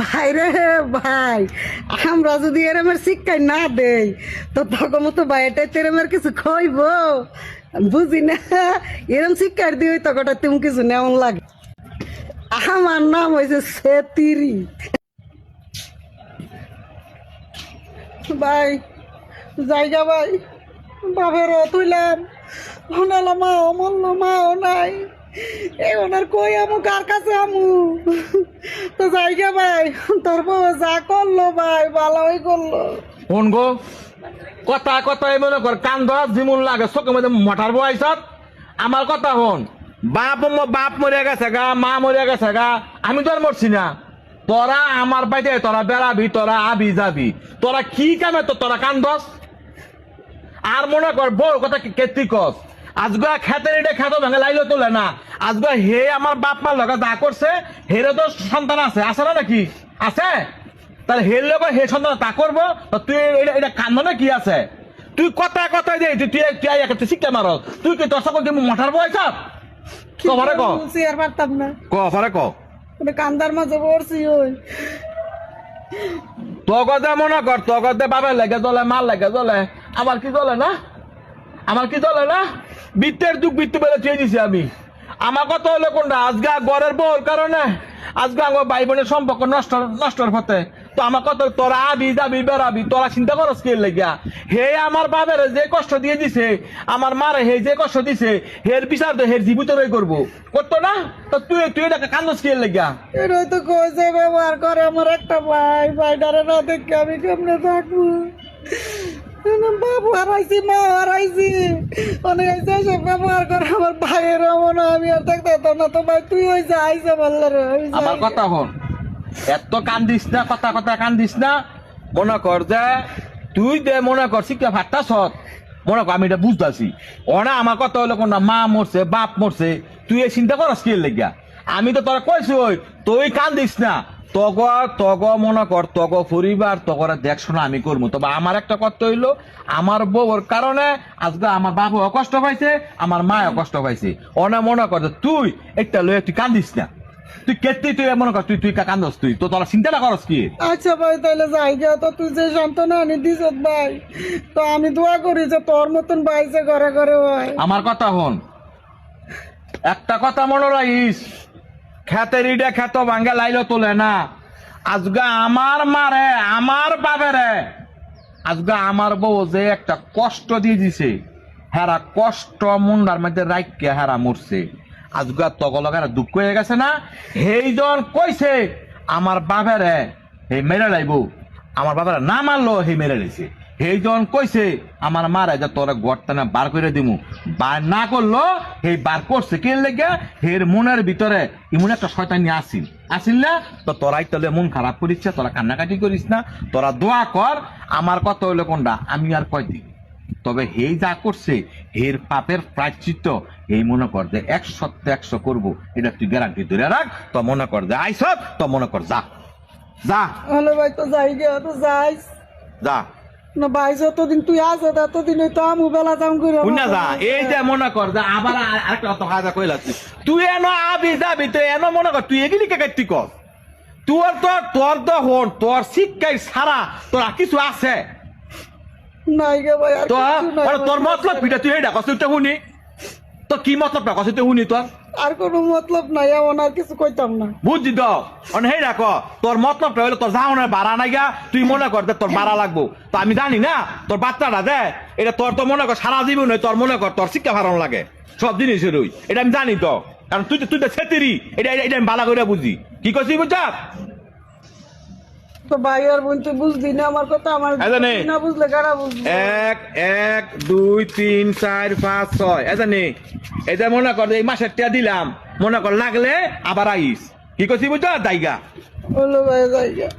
ভাই রে ভাই, আমরা যদি এরমের শিক্ষায় না দেই, তো তখন মতো ভাইটাই তেরমের কিছু খইব বুঝি না? এরম শিক্ষার দিই তখন তুমি কিছু নেমন লাগে। আমার নাম হয়েছে সেতিরি। ভাই, জায়গা ভাই বাবার তুইলাম। মা অমল্ল মাও নাই। এই ওনার কই আমু? কার কাছে আমু? তো জায়গা ভাই তোর বউ যা করল ভাই, ভালোই করল। শুন গো? কথা কথাই মনে কর কান্দ জিমুন লাগে, চোখের মধ্যে মঠার বয়সত আমার কথা হন বাপ বাপ মরে গেছে গা, মা মরে গেছে গা, আমি তো আর মরছি না। তোরা আমার বাইতে তোরা বেড়াবি, তোরা আবি যাবি। তোরা কি কামে তো তোরা কান্দস আর মনে কর বড় কথা কেতি কস? আজগা খেতে রেটে খেত ভেঙে লাইলো তোলে না। আজগা হে আমার বাপ মার লগা যা করছে হেরে তো সন্তান আছে। আছে না নাকি? আছে? তাহলে হের লোক হে সন্তান তা করব? তুই এটা এটা কান্দনে কি আছে? তুই কথা কথা দে তুই তুই তুই শিক্ষা মার তুই কি তোর সকল কি মঠার বয়স কভারে ক আর পারতাম না। কভারে ক। কান্দার মাঝে পড়ছি ওই। তগদে মনে কর তগদে বাবার লেগে চলে মাল লেগে চলে আমার কি চলে না? আমার কি চলে না? বৃত্তের যুগ বৃত্তি বেড়ে চেয়ে দিছি আমি। আমার কথা হলো কোনটা? আজগা গড়ের বউর কারণে। আজকে আমার ভাই বোনের সম্পর্ক নষ্ট নষ্টর পথে। তো আমার কথা তোরা আবি যাবি, বেড়াবি, তোরা চিন্তা করস কে লেগিয়া? হে আমার বাবার যে কষ্ট দিয়ে দিছে, আমার মারে হে যে কষ্ট দিছে, হের বিচার তো হের জীবিত রই করব। করতো না? তো তুই তুই এটাকে কান্দস কে লেগিয়া? এটাই তো কইছে, ব্যবহার করে আমার একটা ভাই। ভাইটারে না দেখে আমি কেমনে থাকব? বাবু মা অনেক আমার ভাইয়ের মনে আমি আর পারতাম না। তো ভাই, তুই আইসে আমার কথা এত কান্দিস না, কথা কথা কান্দিস না। মনে কর যে, তুই দে, মনে কর, শিক্ষা ভাট্টা সৎ। মনে কর, আমি এটা বুঝতেছি। ওনা আমার কথা হলো কোন মা মরছে, বাপ মরছে, তুই এই চিন্তা করস কি লেগা আমি তো তোরা কইছি ওই, তুই কান্দিস না। তগ তগ মনে কর তগ পরিবার তগরা দেখশোনা আমি করব তবে আমার একটা কথা হইল আমার বউর কারণে আজকে আমার বাবুও কষ্ট পাইছে আমার মাও কষ্ট পাইছে। অনা মনে কর তুই একটা লয়ে তুই কান্দিস না। তুই কেতি তুই মনে কর তুই তুই কান্দস তুই। তো তোরা চিন্তাটা করস কি? আচ্ছা ভাই তাহলে যাই গিয়া তো তুই যে সান্ত্বনা আনি দিস ভাই। তো আমি দোয়া করি যে তোর মতন ভাই যে ঘরে ঘরে হয়। আমার কথা হন একটা কথা মনে রাখিস খেতে রিডে খেত ভাঙ্গে লাইলো তোলে না। আজগা আমার মারে, আমার বাবেরে আজগা আমার বউ যে একটা কষ্ট দিয়ে দিছে, হেরা কষ্ট মুন্ডার মধ্যে রাইকে হেরা মরছে। আজগা তগলগার দুঃখ হয়ে গেছে না? সেইজন কইছে, আমার বাবেরে এই মেরে লাইব। আমার বাবারা না মারলো, হে মেরে লাইছে। সেইজন কইছে, আমার মারা যে তোরা গড়টানা বার করে দিমু। বার না করল সেই বার করছে কে লেগে? হের মনের ভিতরে এমন একটা শয়তানি আসিল। আসিল না? তো তোরাই তাহলে মন খারাপ করিস তোরা কান্নাকাটি করিস না তোরা দোয়া কর আমার কথা হইল কোনটা? আমি আর কয়দিন তবে হেই যা করছে এর পাপের প্রায়শ্চিত্ত এই মনে কর যে এক সত্য একশো করব এটা তুই গ্যারান্টি ধরে রাখ তো মনে কর যে আইস তো মনে কর যা। যা। ভাই তো যাই যা। না ভাই যতদিন তুই আস ততদিন তো আমু বেলা যাম করে শুনে যা এই যে মনে কর যে আবার আরেকটা অত হাজা কইলা তুই। এন আবি যাবি তুই এন মনে কর তুই এগুলি কে কাটতি কর। তোর তো তোর তো হন তোর শিক্ষাই সারা তোর কিছু আছে? তোর মতলব পিঠা তুই কষ্ট শুনি? তো কি মতলব কষ্ট শুনি তোর? আর কোনো মতলব নাই, এমন আর কিছু কইতাম না। বুঝি তো? হেই রাখ, তোর মতলবটা হইল তোর যাওয়ানোর বাড়া নাই গা তুই মনে কর যে তোর বাড়া লাগবো। তো আমি জানি না, তোর বাচ্চাটা দে এটা তোর তো মনে কর সারা জীবন তোর মনে কর তোর শিক্ষা ভাড়ানো লাগে, সব জিনিসেরই এটা আমি জানি তো, কারণ তুই তুই তো ছেতিরি, এটা এটা- আমি বালা করে বুঝি। কি করছিস বুঝছ তো ভাই আর বোন তুই বুঝলি না আমার কথা? আমার নে। বুঝলে কারা এক এক দুই তিন চার পাঁচ ছয়। এটা নে এটা মনে কর এই মাসের টিয়া দিলাম মনে কর লাগলে আবার আইস। কি করছি বুঝছ? হলো ভাই গিয়া